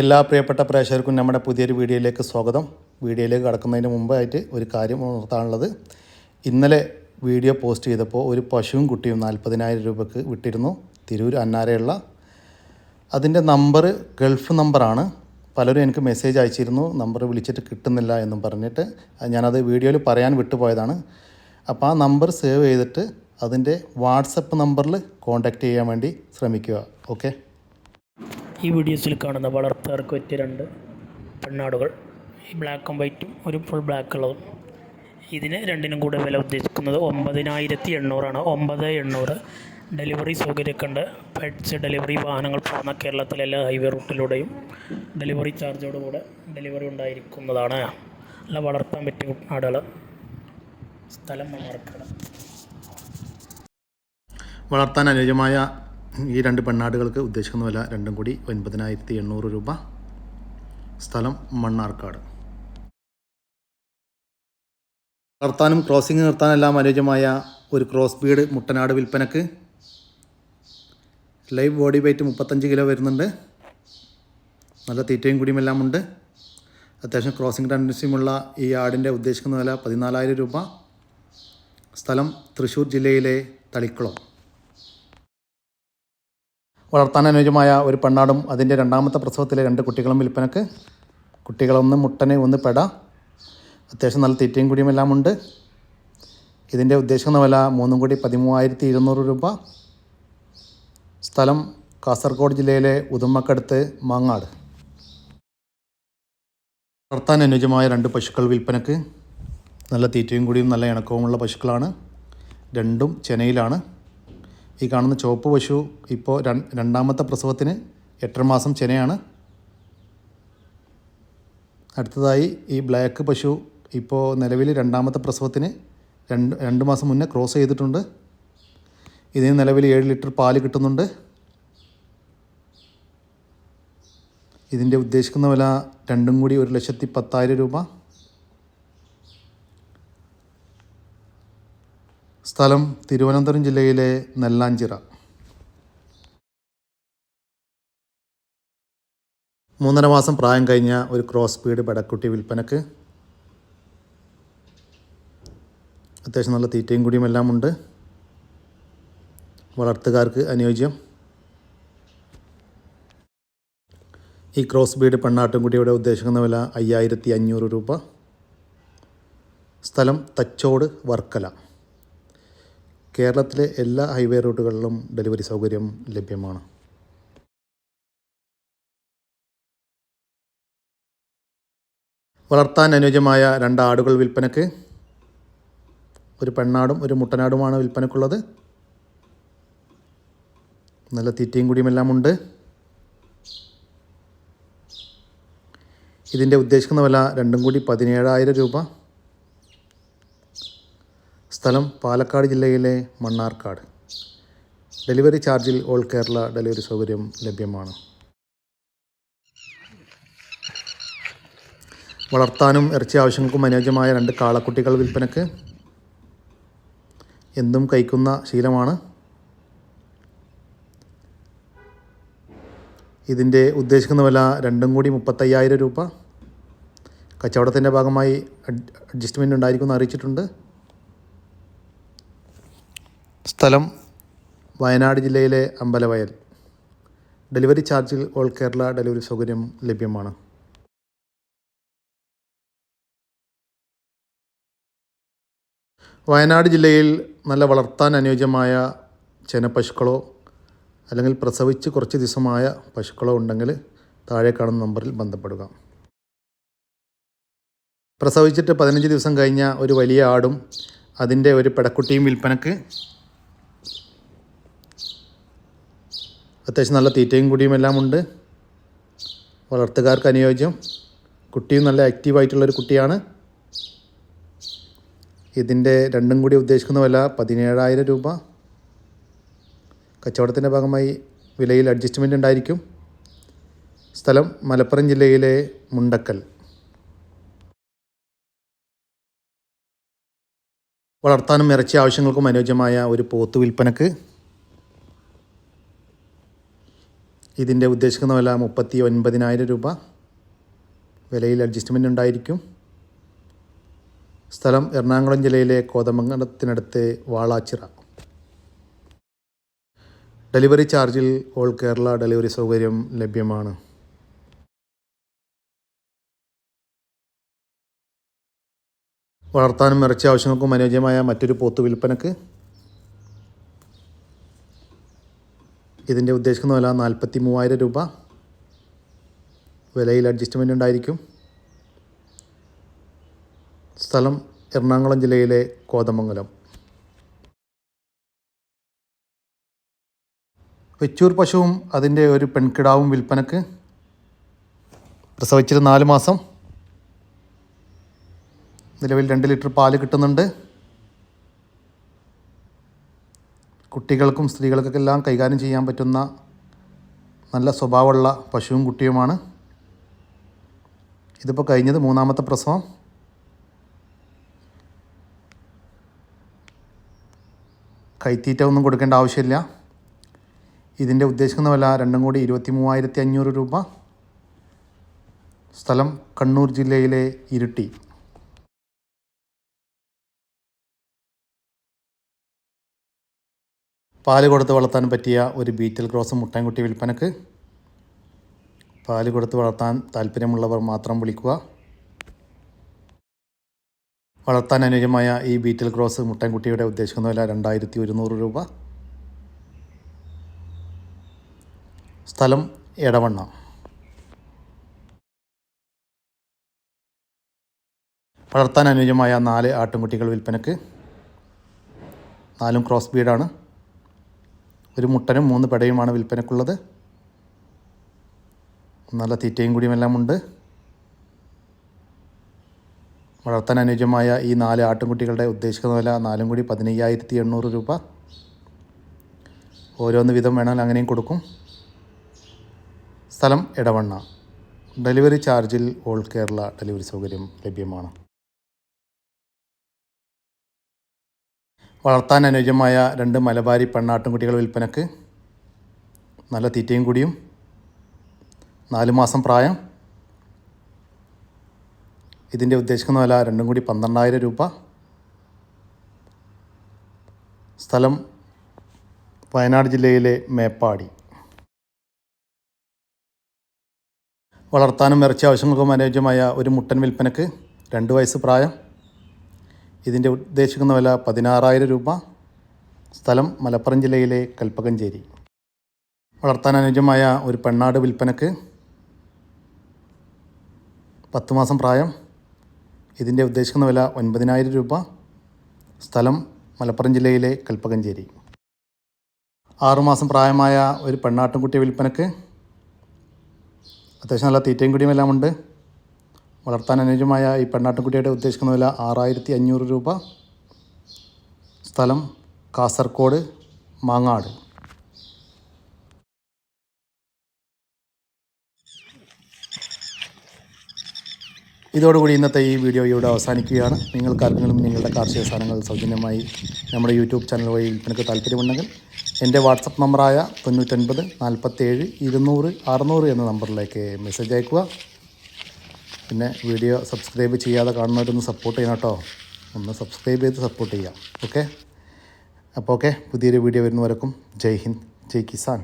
എല്ലാ പ്രിയപ്പെട്ട പ്രേക്ഷകർക്കും നമ്മുടെ പുതിയൊരു വീഡിയോയിലേക്ക് സ്വാഗതം. വീഡിയോയിലേക്ക് കടക്കുന്നതിന് മുമ്പായിട്ട് ഒരു കാര്യം ഉണർത്താനുള്ളത്. ഇന്നലെ വീഡിയോ പോസ്റ്റ് ചെയ്തപ്പോൾ ഒരു പശുവും കുട്ടിയും നാൽപ്പതിനായിരം രൂപയ്ക്ക് വിട്ടിരുന്നു. തിരൂർ അന്നാരയുള്ള. അതിന്റെ നമ്പർ ഗൾഫ് നമ്പറാണ്. പലരും എനിക്ക് മെസ്സേജ് അയച്ചിരുന്നു. നമ്പർ വിളിച്ചിട്ട് കിട്ടുന്നില്ല എന്നും പറഞ്ഞിട്ട് ഞാനത് വീഡിയോയിൽ പറയാൻ വിട്ടുപോയതാണ്. അപ്പോൾ ആ നമ്പർ സേവ് ചെയ്തിട്ട് അതിന്റെ വാട്സപ്പ് നമ്പറിൽ കോൺടാക്റ്റ് ചെയ്യാൻ വേണ്ടി ശ്രമിക്കുക. ഓക്കെ? ഈ വീഡിയോസിൽ കാണുന്ന വളർത്തുകാർക്ക് പറ്റിയ രണ്ട് പെണ്ണാടുകൾ. ഈ ബ്ലാക്ക് ആൻഡ് വൈറ്റും ഒരു ഫുൾ ബ്ലാക്ക് ഉള്ളതും. ഇതിന് രണ്ടിനും കൂടെ വില ഉദ്ദേശിക്കുന്നത് ഒമ്പതിനായിരത്തി എണ്ണൂറാണ് ഒമ്പത് എണ്ണൂറ് ഡെലിവറി സൗകര്യമൊക്കെ ഉണ്ട്. പെറ്റ്സ് ഡെലിവറി വാഹനങ്ങൾ പോകുന്ന കേരളത്തിലെ എല്ലാ ഹൈവേ റൂട്ടിലൂടെയും ഡെലിവറി ചാർജോടുകൂടെ ഡെലിവറി ഉണ്ടായിരിക്കുന്നതാണ്. അല്ല വളർത്താൻ പറ്റിയ ആടുകൾ. സ്ഥലം മണ്ണാർക്കാട്. വളർത്താൻ അനുയോജ്യമായ ഈ രണ്ട് പെണ്ണാടുകൾക്ക് ഉദ്ദേശിക്കുന്ന വില രണ്ടും കൂടി ഒൻപതിനായിരത്തി എണ്ണൂറ് രൂപ. സ്ഥലം മണ്ണാർക്കാട്. വളർത്താനും ക്രോസിംഗ് നിർത്താനെല്ലാം അനുയോജ്യമായ ഒരു ക്രോസ് ബീഡ് മുട്ടനാട് വിൽപ്പനക്ക്. ലൈവ് ബോഡി വെയ്റ്റ് മുപ്പത്തഞ്ച് കിലോ വരുന്നുണ്ട്. നല്ല തീറ്റയും കുടിയുമെല്ലാം ഉണ്ട്. അത്യാവശ്യം ക്രോസിംഗ് ടെൻഡൻസിയുമുള്ള ഈ ആടിന്റെ ഉദ്ദേശിക്കുന്ന വില പതിനാലായിരം രൂപ. സ്ഥലം തൃശ്ശൂർ ജില്ലയിലെ തളിക്കുളം. വളർത്താൻ അനുയോജ്യമായ ഒരു പെണ്ണാടും അതിന്റെ രണ്ടാമത്തെ പ്രസവത്തിലെ രണ്ട് കുട്ടികളും വിൽപ്പനക്ക്. കുട്ടികളൊന്ന് മുട്ടന് ഒന്ന് പെട. അത്യാവശ്യം നല്ല തീറ്റയും കൂടിയും എല്ലാം ഉണ്ട്. ഇതിന്റെ ഉദ്ദേശിക്കുന്ന വില മൂന്നും കൂടി പതിമൂവായിരത്തി ഇരുന്നൂറ് രൂപ. സ്ഥലം കാസർഗോഡ് ജില്ലയിലെ ഉദുമക്കടുത്ത് മാങ്ങാട്. വളർത്താൻ അനുയോജ്യമായ രണ്ട് പശുക്കൾ വിൽപ്പനക്ക്. നല്ല തീറ്റയും കൂടിയും നല്ല ഇണക്കവുമുള്ള പശുക്കളാണ്. രണ്ടും ചെനയിലാണ്. ഈ കാണുന്ന ചുവപ്പ് പശു ഇപ്പോൾ രണ്ടാമത്തെ പ്രസവത്തിന് എട്ടര മാസം ചെനയാണ്. അടുത്തതായി ഈ ബ്ലാക്ക് പശു ഇപ്പോൾ നിലവിൽ രണ്ടാമത്തെ പ്രസവത്തിന് രണ്ട് രണ്ട് മാസം മുന്നേ ക്രോസ് ചെയ്തിട്ടുണ്ട്. ഇതിന് നിലവിൽ ഏഴ് ലിറ്റർ പാൽ കിട്ടുന്നുണ്ട്. ഇതിന്റെ ഉദ്ദേശിക്കുന്ന വില രണ്ടും കൂടി ഒരു ലക്ഷത്തി പത്തായിരം രൂപ. സ്ഥലം തിരുവനന്തപുരം ജില്ലയിലെ നെല്ലാഞ്ചിറ. മൂന്നര മാസം പ്രായം കഴിഞ്ഞ ഒരു ക്രോസ് സ്പീഡ് ബടക്കുട്ടി വിൽപ്പനക്ക് അത്യാവശ്യം നല്ല തീറ്റയും കൂടിയും എല്ലാം ഉണ്ട്. വളർത്തുകാർക്ക് അനുയോജ്യം. ഈ ക്രോസ് ബീഡ് പെണ്ണാട്ടുംകുട്ടിയുടെ ഉദ്ദേശിക്കുന്ന വില അയ്യായിരത്തി അഞ്ഞൂറ് രൂപ. സ്ഥലം തച്ചോട് വർക്കല. കേരളത്തിലെ എല്ലാ ഹൈവേ റൂട്ടുകളിലും ഡെലിവറി സൗകര്യം ലഭ്യമാണ്. വളർത്താൻ അനുയോജ്യമായ രണ്ട് ആടുകൾ വിൽപ്പനക്ക്. ഒരു പെണ്ണാടും ഒരു മുട്ടനാടുമാണ് വിൽപ്പനക്കുള്ളത്. നല്ല തീറ്റയും കുടിയുമെല്ലാം ഉണ്ട്. ഇതിന്റെ ഉദ്ദേശിക്കുന്ന വില രണ്ടും കൂടി പതിനേഴായിരം രൂപ. സ്ഥലം പാലക്കാട് ജില്ലയിലെ മണ്ണാർക്കാട്. ഡെലിവറി ചാർജിൽ ഓൾ കേരള ഡെലിവറി സൗകര്യം ലഭ്യമാണ്. വളർത്താനും ഇറച്ചി ആവശ്യങ്ങൾക്കും അനുയോജ്യമായ രണ്ട് കാളക്കുട്ടികൾ വിൽപ്പനക്ക് എന്തും കഴിക്കുന്ന ശീലമാണ്. ഇതിന്റെ ഉദ്ദേശിക്കുന്ന വില രണ്ടും കൂടി മുപ്പത്തയ്യായിരം രൂപ. കച്ചവടത്തിന്റെ ഭാഗമായി അഡ്ജസ്റ്റ്മെന്റ് ഉണ്ടായിരിക്കുമെന്ന് അറിയിച്ചിട്ടുണ്ട്. സ്ഥലം വയനാട് ജില്ലയിലെ അമ്പലവയൽ. ഡെലിവറി ചാർജിൽ ഓൾ കേരള ഡെലിവറി സൗകര്യം ലഭ്യമാണ്. വയനാട് ജില്ലയിൽ നല്ല വളർത്താൻ അനുയോജ്യമായ ചെനപ്പശുക്കളോ അല്ലെങ്കിൽ പ്രസവിച്ച് കുറച്ച് ദിവസമായ പശുക്കളോ ഉണ്ടെങ്കിൽ താഴെ കാണുന്ന നമ്പറിൽ ബന്ധപ്പെടുക. പ്രസവിച്ചിട്ട് പതിനഞ്ച് ദിവസം കഴിഞ്ഞ ഒരു വലിയ ആടും അതിന്റെ ഒരു പെടക്കുട്ടിയും വിൽപ്പനക്ക് അത്യാവശ്യം നല്ല തീറ്റയും കുടിയും എല്ലാം ഉണ്ട്. വളർത്തുകാർക്ക് അനുയോജ്യം. കുട്ടിയും നല്ല ആക്റ്റീവായിട്ടുള്ളൊരു കുട്ടിയാണ്. ഇതിന്റെ രണ്ടും കൂടി ഉദ്ദേശിക്കുന്ന വില പതിനേഴായിരം രൂപ. കച്ചവടത്തിന്റെ ഭാഗമായി വിലയിൽ അഡ്ജസ്റ്റ്മെന്റ് ഉണ്ടായിരിക്കും. സ്ഥലം മലപ്പുറം ജില്ലയിലെ മുണ്ടക്കൽ. വളർത്താനും ഇറച്ചി ആവശ്യങ്ങൾക്കും അനുയോജ്യമായ ഒരു പോത്ത് വിൽപ്പനക്ക് ഇതിന്റെ ഉദ്ദേശിക്കുന്ന വില മുപ്പത്തി ഒൻപതിനായിരം രൂപ. വിലയിൽ അഡ്ജസ്റ്റ്മെന്റ് ഉണ്ടായിരിക്കും. സ്ഥലം എറണാകുളം ജില്ലയിലെ കോതമംഗലത്തിനടുത്ത് വാളാച്ചിറ. ഡെലിവറി ചാർജിൽ ഓൾ കേരള ഡെലിവറി സൗകര്യം ലഭ്യമാണ്. വളർത്താനും ഇറച്ചി ആവശ്യങ്ങൾക്കും അനുയോജ്യമായ മറ്റൊരു പോത്ത് വിൽപ്പനക്ക് ഇതിന്റെ ഉദ്ദേശിക്കുന്ന വില നാൽപ്പത്തി മൂവായിരം രൂപ. വിലയിൽ അഡ്ജസ്റ്റ്മെന്റ് ഉണ്ടായിരിക്കും. സ്ഥലം എറണാകുളം ജില്ലയിലെ കോതമംഗലം. വെച്ചൂർ പശുവും അതിന്റെ ഒരു പെൺകിടാവും വിൽപ്പനക്ക് പ്രസവിച്ചിട്ട് നാല് മാസം. നിലവിൽ രണ്ട് ലിറ്റർ പാൽ കിട്ടുന്നുണ്ട്. കുട്ടികൾക്കും സ്ത്രീകൾക്കൊക്കെ എല്ലാം കൈകാര്യം ചെയ്യാൻ പറ്റുന്ന നല്ല സ്വഭാവമുള്ള പശുവും കുട്ടിയുമാണ്. ഇതിപ്പോൾ കഴിഞ്ഞത് മൂന്നാമത്തെ പ്രസവം. കൈത്തീറ്റ ഒന്നും കൊടുക്കേണ്ട ആവശ്യമില്ല. ഇതിന്റെ ഉദ്ദേശിക്കുന്ന വില രണ്ടും കൂടി ഇരുപത്തി മൂവായിരത്തി അഞ്ഞൂറ് രൂപ. സ്ഥലം കണ്ണൂർ ജില്ലയിലെ ഇരിട്ടി. പാൽ കൊടുത്ത് വളർത്താൻ പറ്റിയ ഒരു ബീറ്റൽ ക്രോസ് മുട്ടൻകുട്ടി വിൽപ്പനക്ക്. പാൽ കൊടുത്ത് വളർത്താൻ താല്പര്യമുള്ളവർ മാത്രം വിളിക്കുക. വളർത്താൻ അനുയോജ്യമായ ഈ ബീറ്റൽ ക്രോസ് മുട്ടൻകുട്ടിയുടെ ഉദ്ദേശിക്കുന്ന വില രണ്ടായിരത്തി ഒരുന്നൂറ് രൂപ. സ്ഥലം എടവണ്ണ. വളർത്താൻ അനുയോജ്യമായ നാല് ആട്ടുംകുട്ടികൾ വിൽപ്പനക്ക്. നാലും ക്രോസ് ബീഡാണ്. ഒരു മുട്ടനും മൂന്ന് പെടയുമാണ് വിൽപ്പനക്കുള്ളത് നല്ല തീറ്റയും കൂടിയുമെല്ലാം ഉണ്ട് വളർത്താൻ അനുയോജ്യമായ ഈ നാല് ആട്ടിൻകുട്ടികളുടെ ഉദ്ദേശിക്കുന്ന വില നാലും കൂടി പതിനയ്യായിരത്തി എണ്ണൂറ് രൂപ. ഓരോന്ന് വിധം വേണമെങ്കിൽ അങ്ങനെയും കൊടുക്കും. സ്ഥലം ഇടവണ്ണ ഡെലിവറി ചാർജിൽ ഓൾ കേരള ഡെലിവറി സൗകര്യം ലഭ്യമാണ്. വളർത്താൻ അനുയോജ്യമായ രണ്ട് മലബാരി പെണ്ണാട്ടുംകുട്ടികൾ വിൽപ്പനക്ക് നല്ല തീറ്റയും കൂടിയും. നാല് മാസം പ്രായം. ഇതിന്റെ ഉദ്ദേശിക്കുന്ന വില രണ്ടും കൂടി പന്ത്രണ്ടായിരം രൂപ. സ്ഥലം വയനാട് ജില്ലയിലെ മേപ്പാടി. വളർത്താനും ഇറച്ചി ആവശ്യങ്ങൾക്കും അനുയോജ്യമായ ഒരു മുട്ടൻ വിൽപ്പനക്ക് രണ്ട് വയസ്സ് പ്രായം. ഇതിന്റെ ഉദ്ദേശിക്കുന്ന വില പതിനാറായിരം രൂപ. സ്ഥലം മലപ്പുറം ജില്ലയിലെ കൽപ്പകഞ്ചേരി. വളർത്താൻ അനുയോജ്യമായ ഒരു പെണ്ണാട് വിൽപ്പനക്ക് പത്ത് മാസം പ്രായം. ഇതിന്റെ ഉദ്ദേശിക്കുന്ന വില ഒൻപതിനായിരം രൂപ. സ്ഥലം മലപ്പുറം ജില്ലയിലെ കൽപ്പകഞ്ചേരി. ആറുമാസം പ്രായമായ ഒരു പെണ്ണാട്ടുംകുട്ടി വിൽപ്പനക്ക് അത്യാവശ്യം നല്ല തീറ്റയും കുടിയും എല്ലാം ഉണ്ട്. വളർത്താൻ അനുയോജ്യമായ ഈ പെണ്ണാട്ടുംകുട്ടിയുടെ ഉദ്ദേശിക്കുന്ന വില ആറായിരത്തി അഞ്ഞൂറ് രൂപ സ്ഥലം കാസർഗോഡ് മാങ്ങാട്. ഇതോടുകൂടി ഇന്നത്തെ ഈ വീഡിയോ ഇവിടെ അവസാനിക്കുകയാണ്. നിങ്ങൾക്ക് ആർക്കെങ്കിലും നിങ്ങളുടെ കാർഷിക സാധനങ്ങൾ സൗജന്യമായി നമ്മുടെ യൂട്യൂബ് ചാനൽ വഴി വിൽപ്പനക്ക് താല്പര്യമുണ്ടെങ്കിൽ എന്റെ വാട്സപ്പ് നമ്പറായ തൊണ്ണൂറ്റൊൻപത് നാൽപ്പത്തേഴ് ഇരുന്നൂറ് അറുന്നൂറ് എന്ന നമ്പറിലേക്ക് മെസ്സേജ് അയക്കുക പിന്നെ വീഡിയോ സബ്സ്ക്രൈബ് ചെയ്യാതെ കാണുന്നവരൊന്ന് സപ്പോർട്ട് ചെയ്യണം കേട്ടോ. ഒന്ന് സബ്സ്ക്രൈബ് ചെയ്ത് സപ്പോർട്ട് ചെയ്യാം. ഓക്കെ അപ്പോൾ ഓക്കെ പുതിയൊരു വീഡിയോ വരുന്നവരക്കും. ജയ് ഹിന്ദ്. ജയ് കിസാൻ.